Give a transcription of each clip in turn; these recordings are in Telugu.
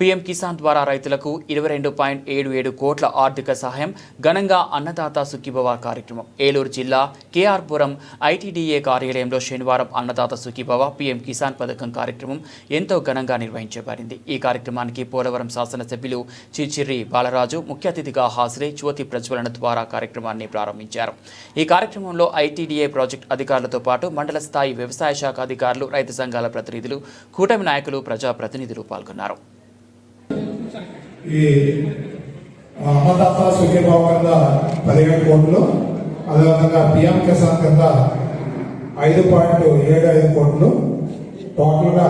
పీఎం కిసాన్ ద్వారా రైతులకు ఇరవై రెండు పాయింట్ ఏడు ఏడు కోట్ల ఆర్థిక సహాయం ఘనంగా అన్నదాత సుఖీభవ కార్యక్రమం. ఏలూరు జిల్లా కేఆర్పురం ఐటీడీఏ కార్యాలయంలో శనివారం అన్నదాత సుఖీభవ పీఎం కిసాన్ పథకం కార్యక్రమం ఎంతో ఘనంగా నిర్వహించబడింది. ఈ కార్యక్రమానికి పోలవరం శాసనసభ్యులు చిచిర్రి బాలరాజు ముఖ్య అతిథిగా హాజరై జ్యోతి ప్రజ్వలన ద్వారా కార్యక్రమాన్ని ప్రారంభించారు. ఈ కార్యక్రమంలో ఐటీడీఏ ప్రాజెక్ట్ అధికారులతో పాటు మండల స్థాయి వ్యవసాయ శాఖ అధికారులు రైతు సంఘాల ప్రతినిధులు కూటమి నాయకులు ప్రజాప్రతినిధులు పాల్గొన్నారు. ఈ అన్నదాత సుఖీభావ కింద పదిహేడు కోట్లు అదేవిధంగా పిఎం కిసాన్ కింద ఐదు పాయింట్ ఏడు ఐదు కోట్లు టోటల్గా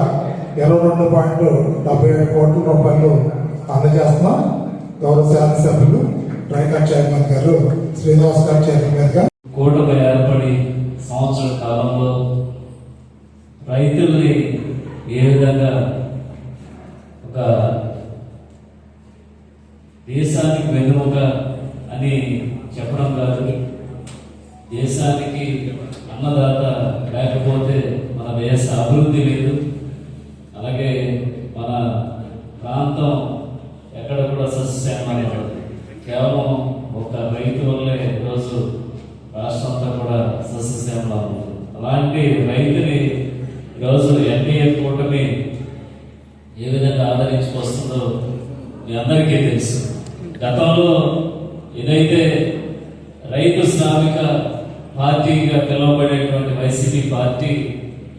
ఇరవై రెండు పాయింట్ డెబ్బై ఏడు కోట్ల రూపాయలు అందజేస్తున్నాం. గౌరవ శాసనసభ్యులు ట్రైకర్ చైర్మన్ గారు శ్రీనివాస్ గారు చైర్మన్ గారు కూటమి ఏర్పడి సంవత్సర కాలంలో రైతుల్ని ఏ విధంగా ఒక దేశానికి వెన్నుముక అని చెప్పడం కాదు. దేశానికి అన్నదాత లేకపోతే మన దేశ అభివృద్ధి లేదు. అలాగే మన ప్రాంతం ఎక్కడ కూడా సస్యశ్యామం కేవలం ఒక రైతు వల్లే ఈరోజు రాష్ట్రం అంతా కూడా సస్యశ్యామలా అలాంటి రైతుని ఈరోజు ఎన్డీఏ కూటమి ఏ విధంగా ఆదరించి వస్తుందో మీ అందరికీ తెలుసు. గతంలో ఏదైతే రైతు శ్రామిక పార్టీగా పిలువబడేటువంటి వైసీపీ పార్టీ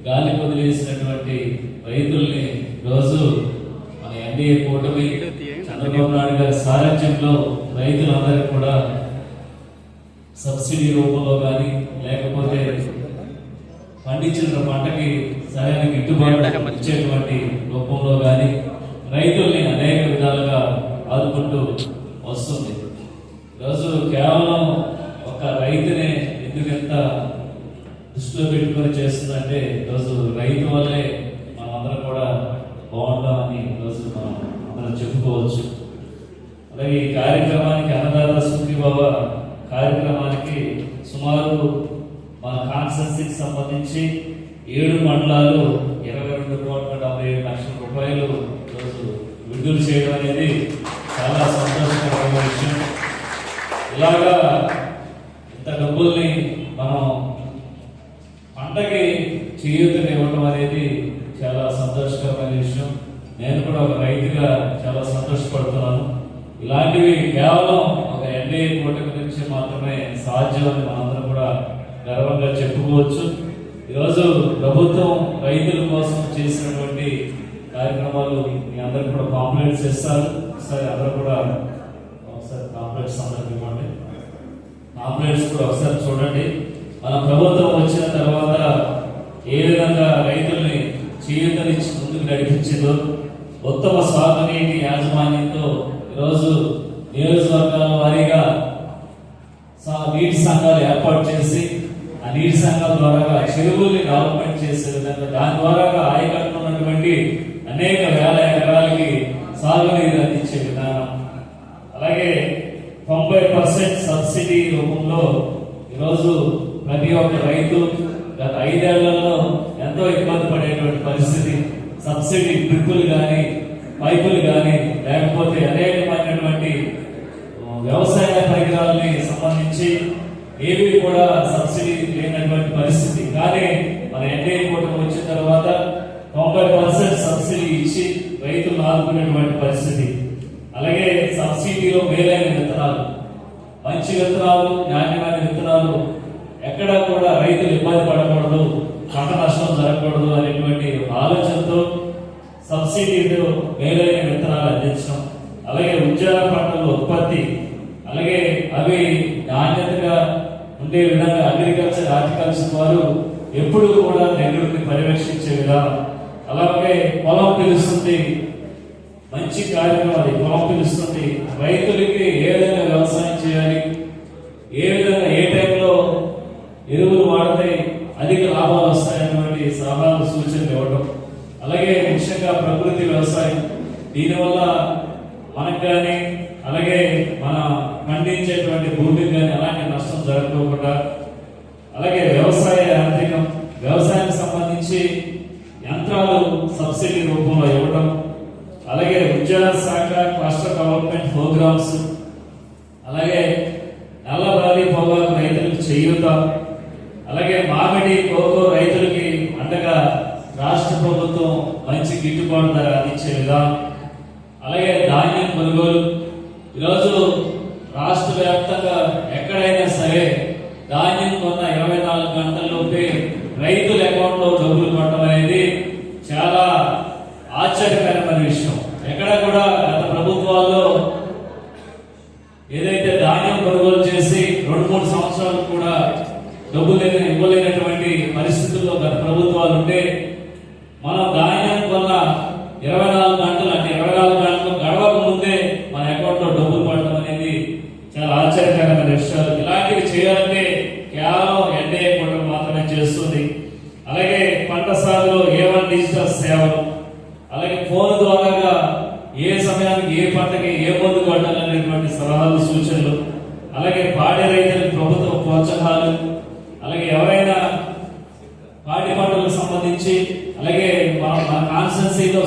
గాలి వదిలేసినటువంటి రైతుల్ని రోజు మన ఎన్డీఏ కూటమి చంద్రబాబు నాయుడు గారి సారథ్యంలో రైతులందరికీ కూడా సబ్సిడీ రూపంలో కానీ లేకపోతే పండించిన పంటకి సరైన గిట్టుబాటు ఇచ్చేటువంటి రూపంలో కానీ రైతుల్ని అనేక విధాలుగా ఆదుకుంటూ వస్తుంది. ఈరోజు కేవలం ఒక రైతునే ఎందుకు ఎంత దృష్టిలో పెట్టుకొని చేస్తుందంటే ఈరోజు రైతు వల్లే మనమందరం కూడా బాగుంటామని ఈరోజు మనం అందరం చెప్పుకోవచ్చు. అలాగే ఈ కార్యక్రమానికి అన్నదాత సుఖీబాబా కార్యక్రమానికి సుమారు మన కాన్స్టెన్సీకి సంబంధించి ఏడు మండలాలు ఇరవై రెండు కోట్ల డెబ్బై ఏడు లక్షల రూపాయలు ఈరోజు విడుదల చేయడం అనేది ఇలాగా ఇంత డబ్బుల్ని మనం పంటకి చేయూతని ఇవ్వడం అనేది చాలా సంతోషకరమైన విషయం. నేను కూడా ఒక రైతుగా చాలా సంతోషపడుతున్నాను. ఇలాంటివి కేవలం ఒక ఎన్డీఏ కూటమి నుంచి మాత్రమే సాధ్యమని మనందరం కూడా గర్వంగా చెప్పుకోవచ్చు. ఈరోజు ప్రభుత్వం రైతుల కోసం చేసినటువంటి కార్యక్రమాలు మీ అందరికి కూడా కాంప్లైంట్స్ ఇస్తారు ఒకసారి అందరూ కూడా ఒకసారి కాంప్లైంట్స్ అందరికి ఇవ్వండి కాంప్లైంట్స్ కూడా ఒకసారి చూడండి. మన ప్రభుత్వం వచ్చిన తర్వాత ఏ విధంగా రైతుల్ని చేయూతనిచ్చి ముందుకు నడిపించిందో ఉత్తమ సాగునీటి యాజమాన్యంతో ఈరోజు నియోజకవర్గాల వారీగా నీటి సంఘాలు ఏర్పాటు చేసి ఆ నీటి సంఘాల ద్వారా చెరువుల్ని డెవలప్మెంట్ చేసే విధంగా దాని ద్వారా ఆయకట్టు ఉన్నటువంటి అనేక వేల ఎకరాలకి సాగునీరు అందించే విధానం అలాగే తొంభై పర్సెంట్ సబ్సిడీ రూపంలో ఈరోజు ప్రతి ఒక్క రైతు గత ఐదేళ్ళలో ఎంతో ఇబ్బంది పడేటువంటి పరిస్థితి. సబ్సిడీ డ్రిప్పులు కానీ పైపులు కానీ లేకపోతే అనేకమైనటువంటి వ్యవసాయ పరికరాలని సంబంధించి ఏవి కూడా సబ్సిడీ లేనటువంటి పరిస్థితి. కానీ మన ఎన్డీఏ కూటమి వచ్చిన తర్వాత తొంభై పర్సెంట్ సబ్సిడీ ఇచ్చి రైతులు ఆదుకునేటువంటి పరిస్థితి. అలాగే సబ్సిడీలో మేలైన విత్తనాలు. మంచి విత్తనాలు నాణ్యమైన విత్తనాలు ఎక్కడా కూడా రైతులు ఇబ్బంది పడకూడదు పంట నష్టం జరగకూడదు అనేటువంటి ఆలోచనతో సబ్సిడీతో మేలైన విత్తనాలు అందించడం అలాగే ఉద్యోగ పంటల ఉత్పత్తి అలాగే అవి నాణ్యతగా ఉండే విధంగా అగ్రికల్చర్ హార్టికల్చర్ వారు ఎప్పుడు కూడా దగ్గరుండి పర్యవేక్షించే విధానం. అలాగే పొలం పిలుస్తుంది మంచి కార్యక్రమం అది పొలం పిలుస్తుంది రైతులకి ఏ విధంగా వ్యవసాయం చేయాలి ఏ విధంగా మనకి అధిక లాభాలు వస్తాయన్నటువంటి సలహాలు సూచనలు ఇవ్వటం. అలాగే ముఖ్యంగా ప్రకృతి వ్యవసాయం. దీనివల్ల మనకు కానీ అలాగే మన పండించేటువంటి భూమికి కానీ అలాంటి నష్టం జరగకుండా అలాగే వ్యవసాయ యాంత్రికం వ్యవసాయానికి సంబంధించి యంత్రాలు సబ్సిడీ రూపంలో ఇవ్వడం అలాగే విద్యా శాఖ క్లస్టర్ డెవలప్మెంట్ ప్రోగ్రామ్స్ అలాగే ధాన్యం కొనుగోలు. ఈరోజు రాష్ట్ర వ్యాప్తంగా ఎక్కడైనా సరే ధాన్యం కొన్న ఇరవై నాలుగు గంటల్లోపే రైతుల అకౌంట్లో డబ్బులు పడటం అనేది చాలా ఆశ్చర్యకరమైన విషయం. ఎక్కడ కూడా గత ప్రభుత్వాల్లో ఏదైతే ధాన్యం కొనుగోలు చేసి రెండు మూడు సంవత్సరాలు కూడా డబ్బులు లేని ఇవ్వలేనటువంటి పరిస్థితుల్లో గత ప్రభుత్వాలు ఉంటే సూచనలు. అలాగే పాడే రైతులకు ప్రభుత్వ ప్రోత్సాహాలు